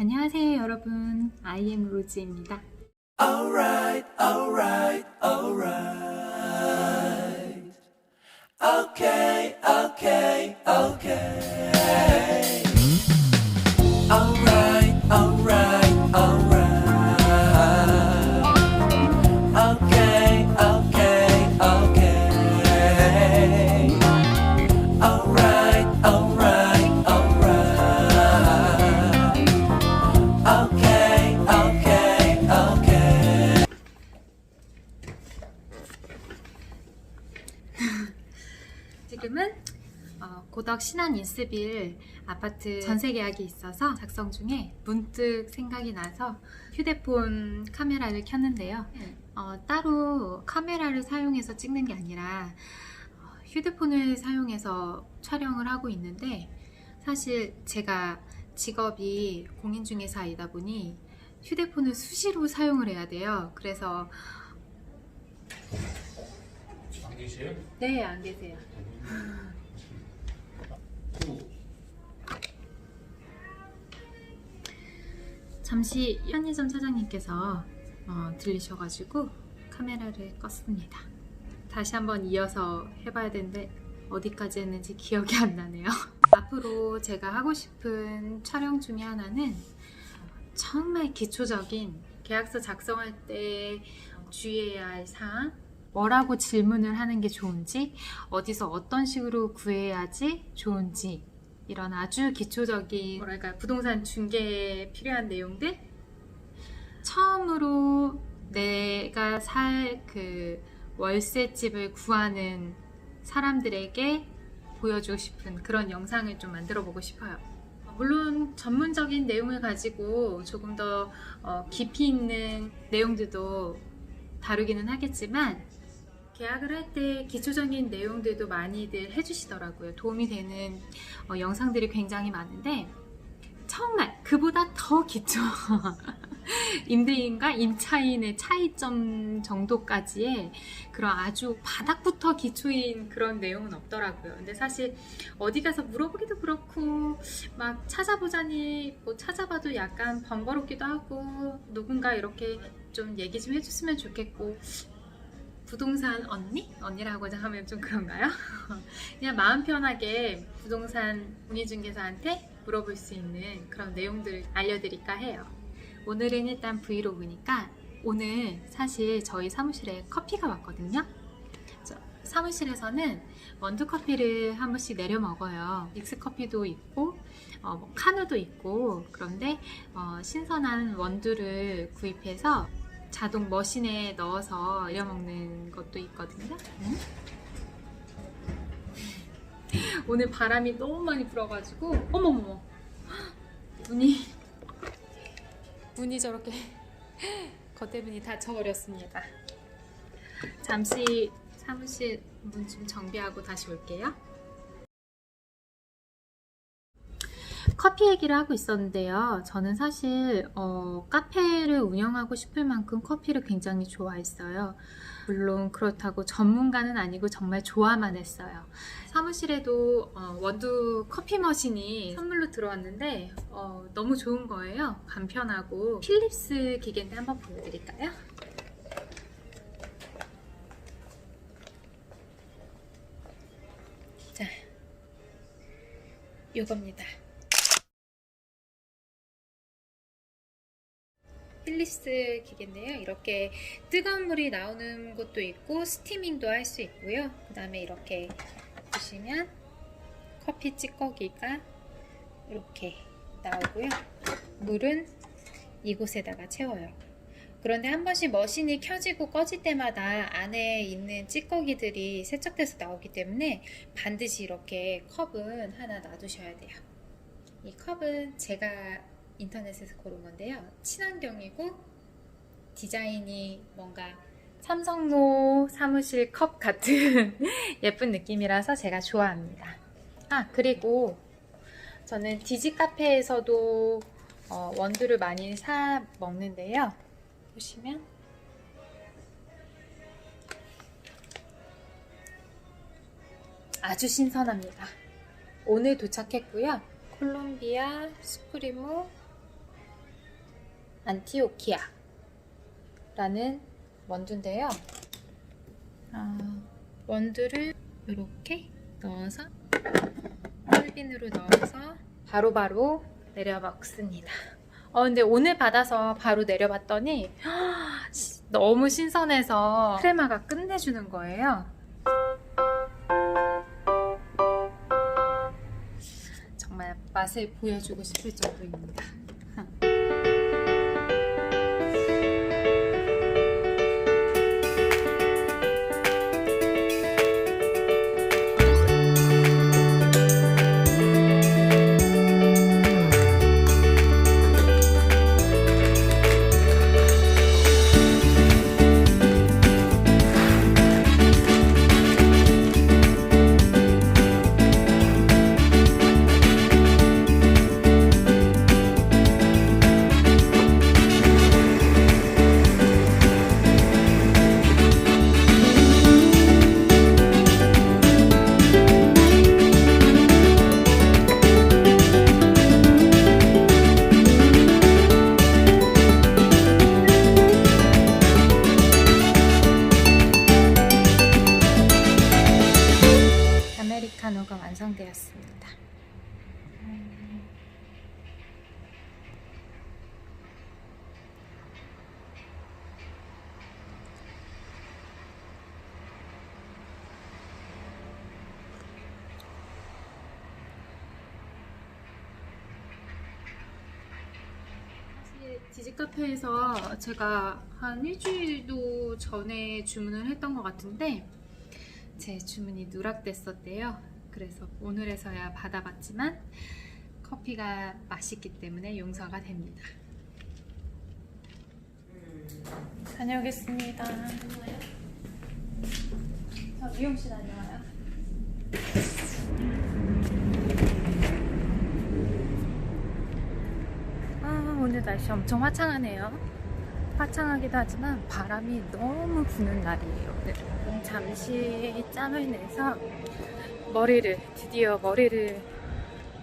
안녕하세요 여러분 아이엠 로즈입니다 Alright, alright, alright. Okay, okay, okay. 어, 고덕 신안 인스빌 아파트 전세 계약이 있어서 작성 중에 문득 생각이 나서 휴대폰 카메라를 켰는데요. 어, 따로 카메라를 사용해서 찍는 게 아니라 어, 휴대폰을 사용해서 촬영을 하고 있는데 사실 제가 직업이 공인중개사이다 보니 휴대폰을 수시로 사용을 해야 돼요. 그래서 안 계세요? 네, 안 계세요. 잠시 편의점 사장님께서 어, 들리셔가지고 카메라를 껐습니다. 다시 한번 이어서 해봐야 되는데 어디까지 했는지 기억이 안 나네요. 앞으로 제가 하고 싶은 촬영 중에 하나는 정말 기초적인 계약서 작성할 때 주의해야 할 사항, 뭐라고 질문을 하는 게 좋은지, 어디서 어떤 식으로 구해야지 좋은지, 이런 아주 기초적인 뭐랄까 부동산 중개에 필요한 내용들 처음으로 내가 살 그 월세집을 구하는 사람들에게 보여주고 싶은 그런 영상을 좀 만들어 보고 싶어요. 물론 전문적인 내용을 가지고 조금 더 어, 깊이 있는 내용들도 다루기는 하겠지만 계약을 할 때 기초적인 내용들도 많이들 해주시더라고요. 도움이 되는 어, 영상들이 굉장히 많은데 정말 그보다 더 기초 임대인과 임차인의 차이점 정도까지의 그런 아주 바닥부터 기초인 그런 내용은 없더라고요. 근데 사실 어디 가서 물어보기도 그렇고 막 찾아보자니 뭐 찾아봐도 약간 번거롭기도 하고 누군가 이렇게 좀 얘기 좀 해줬으면 좋겠고 부동산 언니? 언니라고 하면 좀 그런가요? 그냥 마음 편하게 부동산 공인중개사한테 물어볼 수 있는 그런 내용들을 알려드릴까 해요. 오늘은 일단 브이로그니까 오늘 사실 저희 사무실에 커피가 왔거든요. 저 사무실에서는 원두 커피를 한 번씩 내려 먹어요. 믹스 커피도 있고 어, 뭐 카누도 있고 그런데 어, 신선한 원두를 구입해서 자동 머신에 넣어서 이려 먹는 것도 있거든요. 음? 오늘 바람이 너무 많이 불어가지고 어머머머 문이 문이 저렇게 겉대문이 닫혀버렸습니다. 잠시 사무실 문 좀 정비하고 다시 올게요. 커피 얘기를 하고 있었는데요. 저는 사실 어, 카페를 운영하고 싶을 만큼 커피를 굉장히 좋아했어요. 물론 그렇다고 전문가는 아니고 정말 좋아만 했어요. 사무실에도 어, 원두 커피 머신이 선물로 들어왔는데 어, 너무 좋은 거예요. 간편하고 필립스 기계인데 한번 보여드릴까요? 자, 이겁니다. 필리스 기계인데요. 이렇게 뜨거운 물이 나오는 것도 있고 스티밍도 할 수 있고요. 그 다음에 이렇게 보시면 커피 찌꺼기가 이렇게 나오고요. 물은 이곳에다가 채워요. 그런데 한 번씩 머신이 켜지고 꺼질 때마다 안에 있는 찌꺼기들이 세척돼서 나오기 때문에 반드시 이렇게 컵은 하나 놔두셔야 돼요. 이 컵은 제가 인터넷에서 고른 건데요. 친환경이고 디자인이 뭔가 삼성로 사무실 컵 같은 예쁜 느낌이라서 제가 좋아합니다. 아, 그리고 저는 디지 카페에서도 어, 원두를 많이 사 먹는데요. 보시면 아주 신선합니다. 오늘 도착했고요. 콜롬비아 스프리모 안티오키아라는 원두인데요. 아, 원두를 이렇게 넣어서 홀빈으로 넣어서 바로바로 내려 먹습니다. 어, 근데 오늘 받아서 바로 내려봤더니 시- 너무 신선해서 크레마가 끝내주는 거예요. 정말 맛을 보여주고 싶을 정도입니다. 디지 카페에서 제가 한 일주일도 전에 주문을 했던 것 같은데 제 주문이 누락됐었대요. 그래서 오늘에서야 받아봤지만 커피가 맛있기 때문에 용서가 됩니다. 다녀오겠습니다. 저 미용실 다녀와요. 오늘 날씨 엄청 화창하네요. 화창하기도 하지만 바람이 너무 부는 날이에요. 오늘 잠시 짬을 내서 머리를 드디어 머리를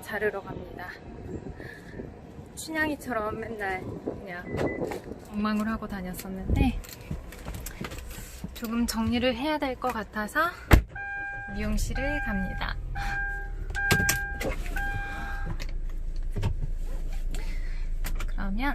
자르러 갑니다. 춘향이처럼 맨날 그냥 엉망을 하고 다녔었는데 조금 정리를 해야 될 것 같아서 미용실을 갑니다. 그러면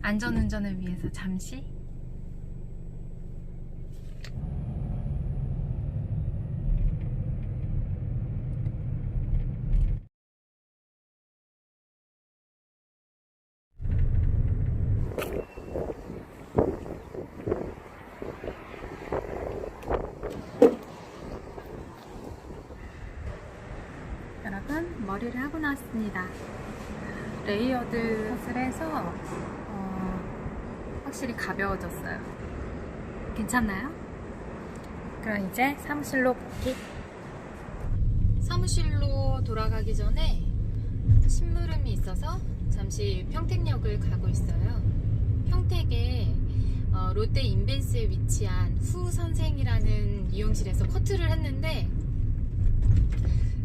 안전운전을 위해서 잠시 머리를 하고 나왔습니다. 레이어드 컷을 해서 어, 확실히 가벼워졌어요. 괜찮나요? 그럼 이제 사무실로 복귀. 사무실로 돌아가기 전에 심부름이 있어서 잠시 평택역을 가고 있어요. 평택에 어, 롯데 인벤스에 위치한 후 선생이라는 미용실에서 커트를 했는데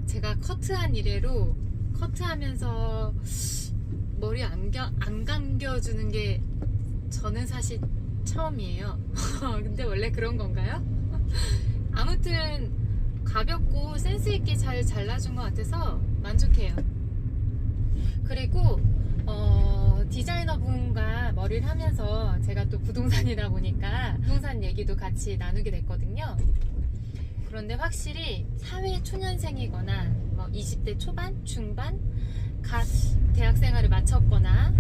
제가 커트한 이래로 커트하면서 머리 안, 겨, 안 감겨주는 게 저는 사실 처음이에요. 근데 원래 그런 건가요? 아무튼 가볍고 센스 있게 잘 잘라준 것 같아서 만족해요. 그리고 어, 디자이너 분과 머리를 하면서 제가 또 부동산이다 보니까 부동산 얘기도 같이 나누게 됐거든요. 그런데 확실히 사회 초년생이거나 뭐 20대 초반, 중반, 갓 대학 생활을 마쳤거나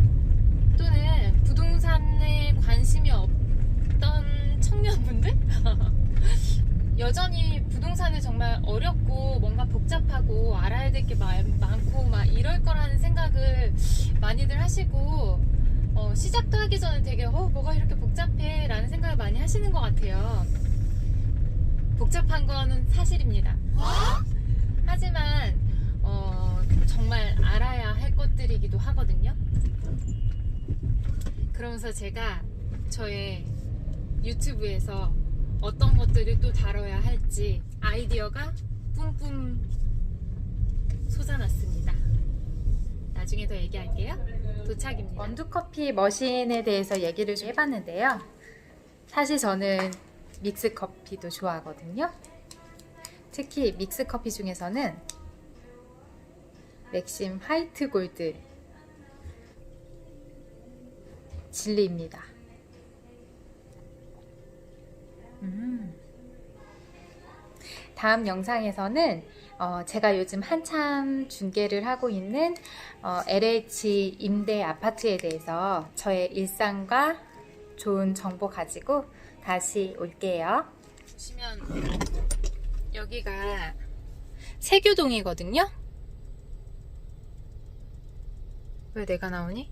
또는 부동산에 관심이 없던 청년분들? 여전히 부동산을 정말 어렵고 뭔가 복잡하고 알아야 될 게 많고 막 이럴 거라는 생각을 많이들 하시고 어, 시작도 하기 전에 되게 어 뭐가 이렇게 복잡해? 라는 생각을 많이 하시는 것 같아요 복잡한 거는 사실입니다 하지만 어, 정말 알아야 할 것들이기도 하거든요 그러면서 제가 저의 유튜브에서 어떤 것들을 또 다뤄야 할지 아이디어가 뿜뿜 솟아났습니다. 나중에 더 얘기할게요. 도착입니다. 원두커피 머신에 대해서 얘기를 좀 해봤는데요. 사실 저는 믹스 커피도 좋아하거든요. 특히 믹스 커피 중에서는 맥심 화이트 골드 진리입니다. 음. 다음 영상에서는 어, 제가 요즘 한참 중계를 하고 있는 어, LH 임대 아파트에 대해서 저의 일상과 좋은 정보 가지고 다시 올게요. 보시면 여기가 세교동이거든요. 왜 내가 나오니?